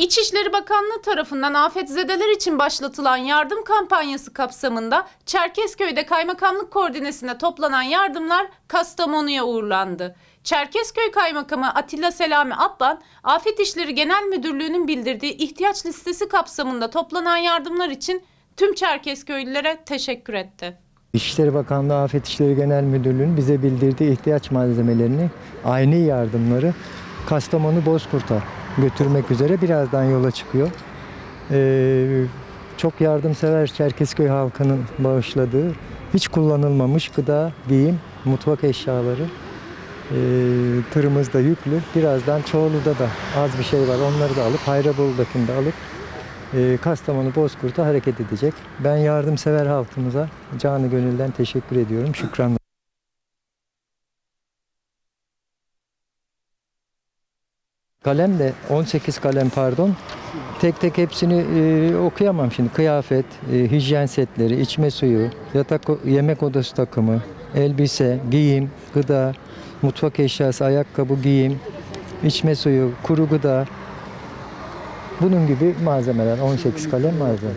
İçişleri Bakanlığı tarafından afetzedeler için başlatılan yardım kampanyası kapsamında Çerkezköy'de kaymakamlık koordinesinde toplanan yardımlar Kastamonu'ya uğurlandı. Çerkezköy Kaymakamı Atilla Selami Abban, Afet İşleri Genel Müdürlüğü'nün bildirdiği ihtiyaç listesi kapsamında toplanan yardımlar için tüm Çerkezköylülere teşekkür etti. İçişleri Bakanlığı Afet İşleri Genel Müdürlüğü'nün bize bildirdiği ihtiyaç malzemelerini, aynı yardımları Kastamonu Bozkurt'a götürmek üzere birazdan yola çıkıyor. Ee, çok yardımsever Çerkezköy halkının bağışladığı, hiç kullanılmamış gıda, giyim, mutfak eşyaları ee, tırımızda yüklü. Birazdan Çoğlu'da da az bir şey var. Onları da alıp Hayrabolu'dakini de alıp e, Kastamonu Bozkurt'a hareket edecek. Ben yardımsever halkımıza canı gönülden teşekkür ediyorum. Şükran. Kalem de 18 kalem pardon. Tek tek hepsini e, okuyamam şimdi. Kıyafet, e, hijyen setleri, içme suyu, yatak yemek odası takımı, elbise, giyim, gıda, mutfak eşyası, ayakkabı, giyim, içme suyu, kuru gıda, bunun gibi malzemeler, 18 kalem malzeme.